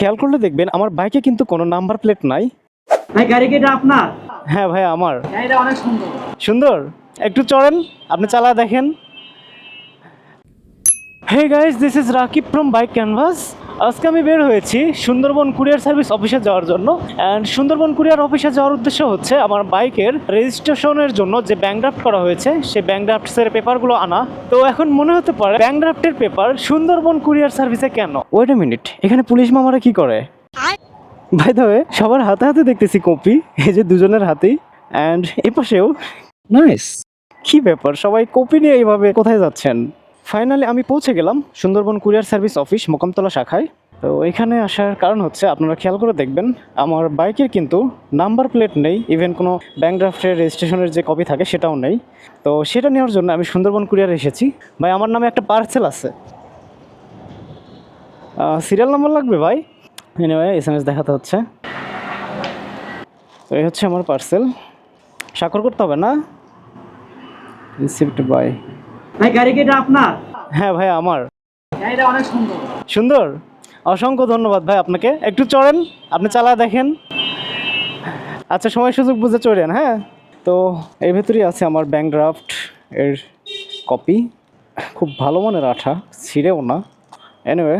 খেয়াল করলে দেখবেন আমার বাইকে কিন্তু কোনো নাম্বার প্লেট নাই। ভাই গাড়ি কি এটা আপনার? হ্যাঁ ভাই আমার। গাড়িটা অনেক সুন্দর। সুন্দর? একটু চড়েন আপনি চালা দেখেন। Hey guys this is Rakib from bike canvas আজকে আমি বের হয়েছি সুন্দরবন কুরিয়ার সার্ভিস অফিসে যাওয়ার জন্য। অ্যান্ড সুন্দরবন কুরিয়ার অফিসে যাওয়ার উদ্দেশ্য হচ্ছে আমার বাইকের রেজিস্ট্রেশনের জন্য যে ব্যাংক ড্রাফট করা হয়েছে সেই ব্যাংক ড্রাফটসের পেপারগুলো আনা। তো এখন মনে হতে পারে ব্যাংক ড্রাফটের পেপার সুন্দরবন কুরিয়ার সার্ভিসে কেন? ওয়েট এ মিনিট এখানে পুলিশ মামারা কি করে? ভাই তবে সবার হাতে হাতে দেখতেছি কপি এই যে দুজনের হাতেই। অ্যান্ড এ পাশেও নাইস কি ব্যাপার সবাই কপি নিয়ে এইভাবে কোথায় যাচ্ছেন? ফাইনালি আমি পৌঁছে গেলাম Sundarban courier service office Mokamtola শাখায়। তো এখানে আসার কারণ হচ্ছে আপনারা খেয়াল করে দেখবেন, আমার বাইকের কিন্তু নাম্বার প্লেট নেই, ইভেন কোনো ব্যাংক ড্রাফটের রেজিস্ট্রেশনের যে কপি থাকে সেটাও নেই। তো সেটা নেওয়ার জন্য আমি সুন্দরবন কুরিয়ার এসেছি। ভাই, আমার নামে একটা পার্সেল আছে। সিরিয়াল নাম্বার লাগবে ভাই? এনিওয়ে এস এম এস দেখাতে হচ্ছে। তো এই হচ্ছে আমার পার্সেল। স্বাক্ষর করতে হবে না? রিসিভড বাই ভাই গাড়ি কি এটা আপনার? হ্যাঁ ভাই আমার। গাড়িটা অনেক সুন্দর। সুন্দর? অসংখ্য ধন্যবাদ ভাই আপনাকে। একটু চড়েন আপনি চালা দেখেন। আচ্ছা সময় সুযোগ বুঝে চড়েন হ্যাঁ? তো এর ভেতরেই আছে আমার ব্যাংক ড্রাফট এর কপি খুব ভালো মানের আঠা ছিঁড়েও না। এনিওয়ে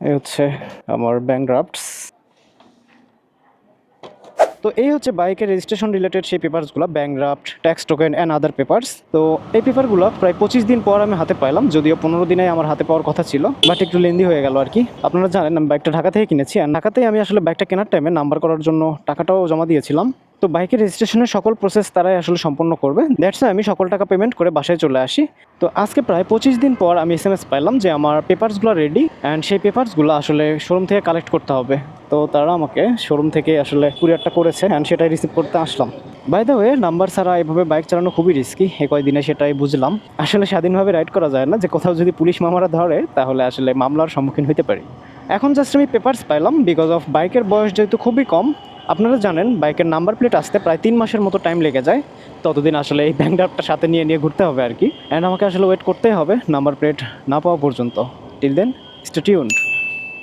এই হচ্ছে আমার ব্যাংক ড্রাফটস তো এই হচ্ছে বাইকের রেজিস্ট্রেশন রিলেটেড সেই পেপারসগুলো bank draft tax token and other papers তো এই পেপারগুলো প্রায় পঁচিশ দিন পর আমি হাতে পাইলাম, যদিও পনেরো দিনে আমার হাতে পাওয়ার কথা ছিল বাট একটু লেন্দি হয়ে গেল আর কি আপনারা জানেন, আমি বাইকটা ঢাকা থেকে কিনেছি আর ঢাকাতেই আমি আসলে বাইকটা কেনার টাইমে নাম্বার করার জন্য টাকাটাও জমা দিয়েছিলাম। তো বাইকের রেজিস্ট্রেশনের সকল প্রসেস তারাই আসলে সম্পন্ন করবে। দ্যাটস আমি সকল টাকা পেমেন্ট করে বাসায় চলে আসি। তো আজকে প্রায় পঁচিশ দিন পর আমি এস এম এস পাইলাম যে আমার পেপারসগুলো রেডি অ্যান্ড সেই পেপারসগুলো আসলে শোরুম থেকে কালেক্ট করতে হবে। তো তারা আমাকে শোরুম থেকে আসলে কুরিয়ারটা করেছে অ্যান্ড সেটাই রিসিভ করতে আসলাম। বাই দ্য ওয়ে নাম্বার ছাড়া এভাবে বাইক চালানো খুবই রিস্কি এই কয়দিনে সেটাই বুঝলাম। আসলে স্বাধীনভাবে রাইড করা যায় না, যে কোথাও যদি পুলিশ মামারা ধরে, তাহলে আসলে মামলার সম্মুখীন হতে পারি। এখন জাস্ট আমি পেপার্স পাইলাম বিকজ অফ বাইকের বয়স যেহেতু খুবই কম, আপনারা জানেন বাইকের নাম্বার প্লেট আসতে প্রায় তিন মাসের মতো টাইম লেগে যায়। ততদিন আসলে এই ব্যাংক সাথে নিয়ে নিয়ে ঘুরতে হবে আর কি। অ্যান্ড আমাকে আসলে ওয়েট করতেই হবে নাম্বার প্লেট না পাওয়া পর্যন্ত। Till then স্টেটিউন্ড